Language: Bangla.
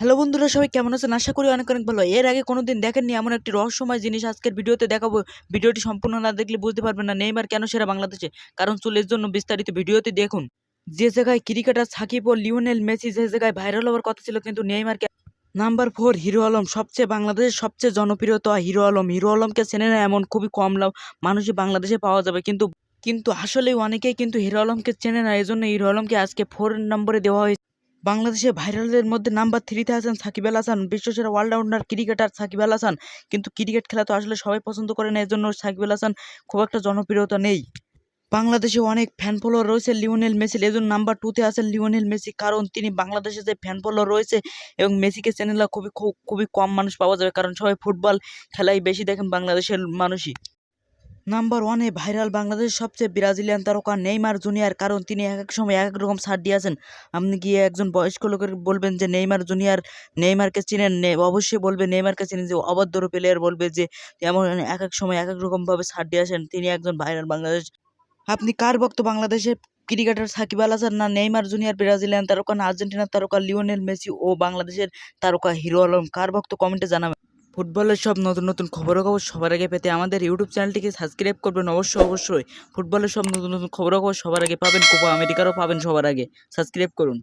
হ্যালো বন্ধুরা, সবাই কেমন আছেন? আশা করি অনেক অনেক ভালো। এর আগে কোনোদিন দেখেননি এমন একটি রহস্যময় জিনিস আজকের ভিডিওতে দেখাবো। ভিডিওটি সম্পূর্ণ না দেখলে বুঝতে পারবেন না নেইমার কেন সেরা বাংলাদেশে। কারণ চুলের জন্য বিস্তারিত ভিডিওতে দেখুন। যে জায়গায় ক্রিকেটার সাকিব ও লিওনেল মেসি যে জায়গায় ভাইরাল হওয়ার কথা ছিল কিন্তু নেইমারকে নাম্বার ফোর হিরো আলম, সবচেয়ে বাংলাদেশের সবচেয়ে জনপ্রিয়তা হিরো আলম। হিরো আলমকে চেনে না এমন খুবই কম লাভ মানুষই বাংলাদেশে পাওয়া যাবে। কিন্তু কিন্তু আসলে অনেকেই কিন্তু হিরো আলমকে চেনে না। এই জন্য হিরো আলমকে আজকে ফোর নম্বরে দেওয়া হয়েছে। বাংলাদেশে ভাইরালদের মধ্যে নাম্বার থ্রিতে আছেন সাকিব আল হাসান, বিশ্বসেরা অলরাউন্ডার ক্রিকেটার সাকিব আল হাসান। কিন্তু ক্রিকেট খেলা তো আসলে সবাই পছন্দ করে না এর জন্য সাকিব আল হাসান খুব একটা জনপ্রিয়তা নেই। বাংলাদেশে অনেক ফ্যান ফলোয়ার রয়েছে লিওনেল মেসি এজন্য নাম্বার টুতে আছেন লিওনেল মেসি, কারণ তিনি বাংলাদেশে যে ফ্যান ফলোয়ার রয়েছে এবং মেসিকে চ্যানেল খুবই খুব, খুবই কম মানুষ পাওয়া যাবে, কারণ সবাই ফুটবল খেলাই বেশি দেখেন বাংলাদেশের মানুষই। নাম্বার ওয়ানে ভাইরাল বাংলাদেশের সবচেয়ে ব্রাজিলিয়ান তারকা নেইমার জুনিয়র, কারণ তিনি এক এক সময় এক এক রকম ছাড় দিয়েছেন আপনি গিয়ে একজন বয়স্ক লোকের বলবেন যে নেইমার জুনিয়র নেইমারকে চিনেন? অবশ্যই বলবে, নেইমারকে চিনেন যে অবাধ্যর প্লেয়ার বলবে যে এমন এক এক সময় এক এক রকমভাবে ছাড় দিয়ে আসেন তিনি একজন ভাইরাল বাংলাদেশ। আপনি কার ভক্ত বাংলাদেশে ক্রিকেটার সাকিব আল হাসান না নেইমার জুনিয়র ব্রাজিলিয়ান তারকা না আর্জেন্টিনার তারকা লিওনেল মেসি ও বাংলাদেশের তারকা হিরো আলম? কার ভক্ত কমেন্টে জানাবেন। ফুটবলের সব নতুন নতুন খবরাখবর সবার আগে পেতে আমাদের ইউটিউব চ্যানেলটিকে সাবস্ক্রাইব করবেন অবশ্যই অবশ্যই। ফুটবলের সব নতুন নতুন খবরাখবর সবার আগে পাবেন, কোপা আমেরিকারও পাবেন সবার আগে। সাবস্ক্রাইব করুন।